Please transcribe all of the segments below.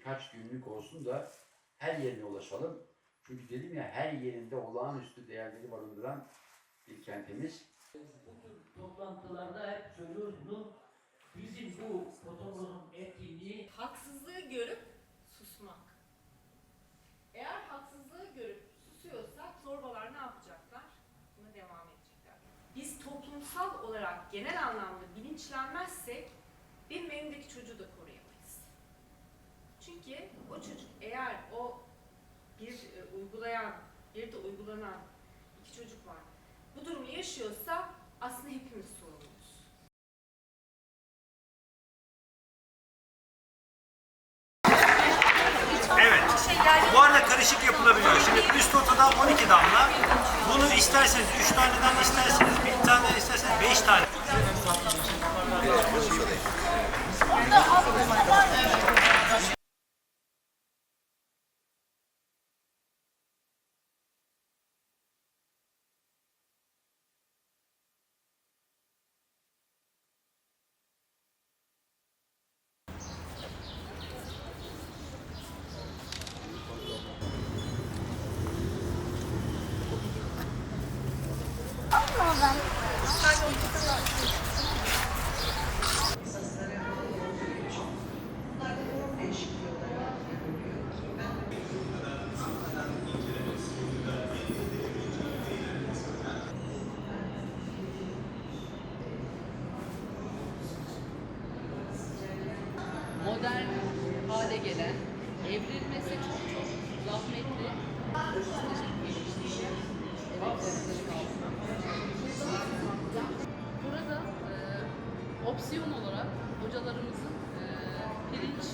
birkaç günlük olsun da her yerine ulaşalım. Çünkü dedim ya her yerinde olağanüstü değerleri barındıran bir kentimiz. toplantılarda hep söylüyoruz bunu. Bizim bu fotoğrafın etkinliği haksızlığı görüp susmak. Eğer haksızlığı görüp susuyorsak zorbalar ne yapacaklar? Buna devam edecekler. Biz toplumsal olarak genel anlamda bilinçlenmezsek benim evimdeki çocuğu da koruyamayız. Çünkü o çocuk eğer o bir e, uygulayan, bir de uygulanan iki çocuk var. Bu durumu yaşıyorsa aslında hepimiz sorumluyuz. Evet. Bu arada karışık yapılabiliyor. Şimdi üst notada 12 damla. Bunu isterseniz 3 taneden isterseniz bir tane isterseniz 5 tane. Modern hale gelen, evrilmesi çok çok zahmetli. Opsiyon olarak hocalarımızın e, pirinç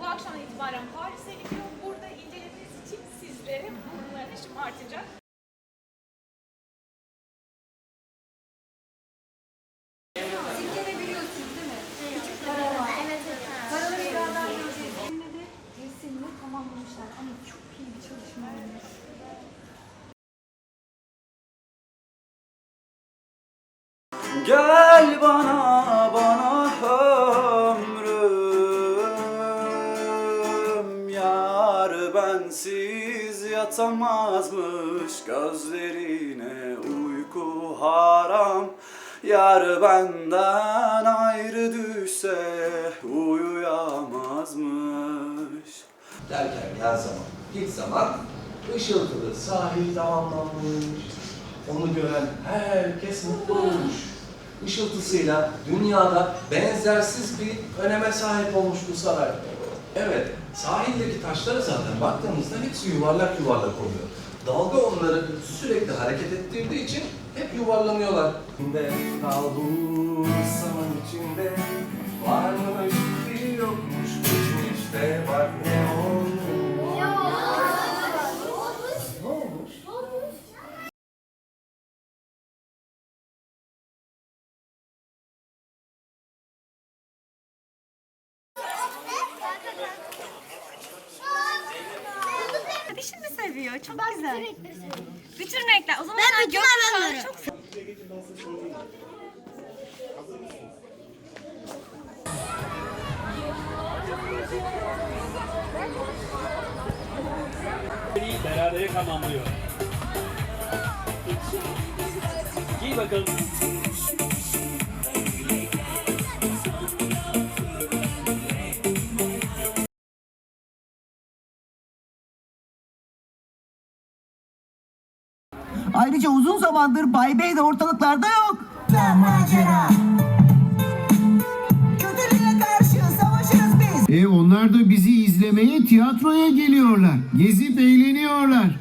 Bu akşamdan itibaren Paris'e gidiyor. Burada incelemeniz için sizlere burunlarını şımartacak. resimini tamamlamışlar ama çok iyi bir çalışma olmuş. Gel bana bana ömrüm Yar bensiz yatamazmış Gözlerine uyku haram Yar benden ayrı düşse uyuyamazmış derken gel zaman, git zaman ışıltılı sahil tamamlanmış. Onu gören herkes mutlu olmuş. Işıltısıyla dünyada benzersiz bir öneme sahip olmuş bu saray. Evet, sahildeki taşlara zaten baktığımızda hepsi yuvarlak yuvarlak oluyor. Dalga onları sürekli hareket ettirdiği için hep yuvarlanıyorlar. İçinde kalbursan içinde Kardeşim mi seviyor? Çok güzel. Bütün renkler. O zaman Ben bütün hayvanları. çok Berabere tamamlıyor. Giy bakalım. Ayrıca uzun zamandır Bay Bey de ortalıklarda yok. Macera. Kötülüğe karşı savaşırız biz. E onlar da bizi izlemeye tiyatroya geliyorlar. Gezip eğleniyorlar.